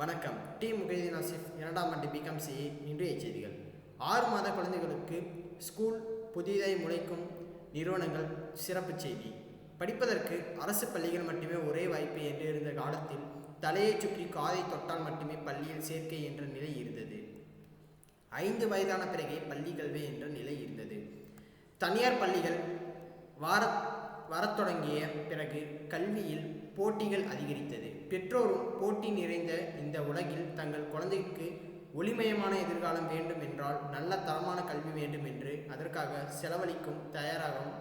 வணக்கம். டி. முகைதீன் ஆசிஃப் இரண்டாம் ஆண்டு பிகாம் சிஏ இன்றைய செய்திகள். ஆறு மாத குழந்தைகளுக்கு ஸ்கூல் புதிதாய் முளைக்கும் நிறுவனங்கள் சிறப்பு செய்தி. படிப்பதற்கு அரசு பள்ளிகள் மட்டுமே ஒரே வாய்ப்பு என்று இருந்த காலத்தில் தலையைச் சுற்றி காதை தொட்டால் மட்டுமே பள்ளியில் சேர்க்கை என்ற நிலை இருந்தது. ஐந்து வயதான பிறகே பள்ளி கல்வி என்ற நிலை இருந்தது. தனியார் பள்ளிகள் வார வரத் தொடங்கிய பிறகு கல்வியில் போட்டிகள் அதிகரித்தது. பெற்றோரும் போட்டி நிறைந்த இந்த உலகில் தங்கள் குழந்தைக்கு ஒளிமயமான எதிர்காலம் வேண்டும் என்றால் நல்ல தரமான கல்வி வேண்டும் என்று அதற்காக செலவழிக்கும் தயாராகும்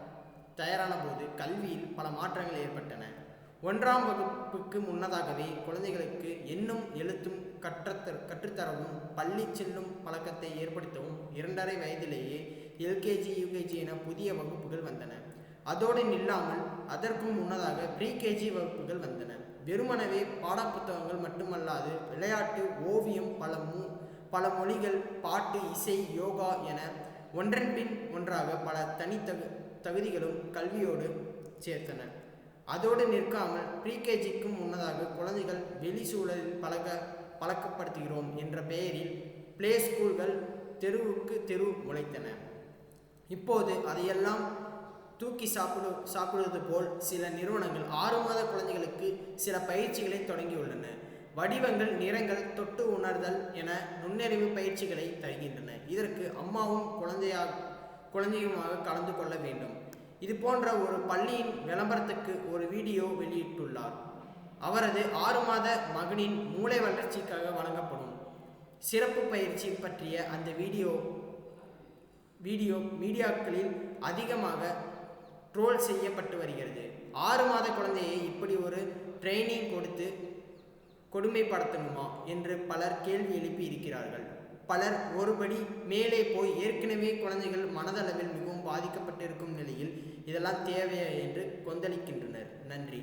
தயாரான போது கல்வியில் பல மாற்றங்கள் ஏற்பட்டன. ஒன்றாம் வகுப்புக்கு முன்னதாகவே குழந்தைகளுக்கு எண்ணும் எழுத்தும் கற்றத்த கற்றுத்தரவும் பள்ளி செல்லும் பழக்கத்தை ஏற்படுத்தவும் இரண்டரை வயதிலேயே எல்கேஜி யூகேஜி என புதிய வகுப்புகள் வந்தன. அதோடு நில்லாமல் அதற்கும் முன்னதாக ப்ரீகேஜி வகுப்புகள் வந்தன. வெறுமனவே பாடப்புத்தகங்கள் மட்டுமல்லாது விளையாட்டு ஓவியம் பல மூ பல மொழிகள் பாட்டு இசை யோகா என ஒன்றன் பின் ஒன்றாக பல தனித்தகு தகுதிகளும் கல்வியோடு சேர்த்தன. அதோடு நிற்காமல் ப்ரீகேஜிக்கும் முன்னதாக குழந்தைகள் வெளி சூழலில் பழக பழக்கப்படுத்துகிறோம் என்ற பெயரில் பிளே ஸ்கூல்கள் தெருவுக்கு தெரு முளைத்தன. இப்போது அதையெல்லாம் தூக்கி சாப்பிடு சாப்பிடுவது போல் சில நிறுவனங்கள் ஆறு மாத குழந்தைகளுக்கு சில பயிற்சிகளை தொடங்கியுள்ளன. வடிவங்கள் நிறங்கள் தொட்டு உணர்தல் என நுண்ணறிவு பயிற்சிகளை தருகின்றன. இதற்கு அம்மாவும் குழந்தையாக குழந்தையுமாக கலந்து கொள்ள வேண்டும். இது போன்ற ஒரு பள்ளியின் விளம்பரத்துக்கு ஒரு வீடியோ வெளியிட்டுள்ளார். அவரது ஆறு மாத மகனின் மூளை வளர்ச்சிக்காக வழங்கப்படும் சிறப்பு பயிற்சி பற்றிய அந்த வீடியோ வீடியோ மீடியாக்களில் அதிகமாக ட்ரோல் செய்யப்பட்டு வருகிறது. ஆறு மாத குழந்தையை இப்படி ஒரு ட்ரைனிங் கொடுத்து கொடுமைப்படுத்தணுமா என்று பலர் கேள்வி எழுப்பி இருக்கிறார்கள். பலர் ஒருபடி மேலே போய் ஏற்கனவே குழந்தைகள் மனதளவில் மிகவும் பாதிக்கப்பட்டிருக்கும் நிலையில் இதெல்லாம் தேவையா என்று கொந்தளிக்கின்றனர். நன்றி.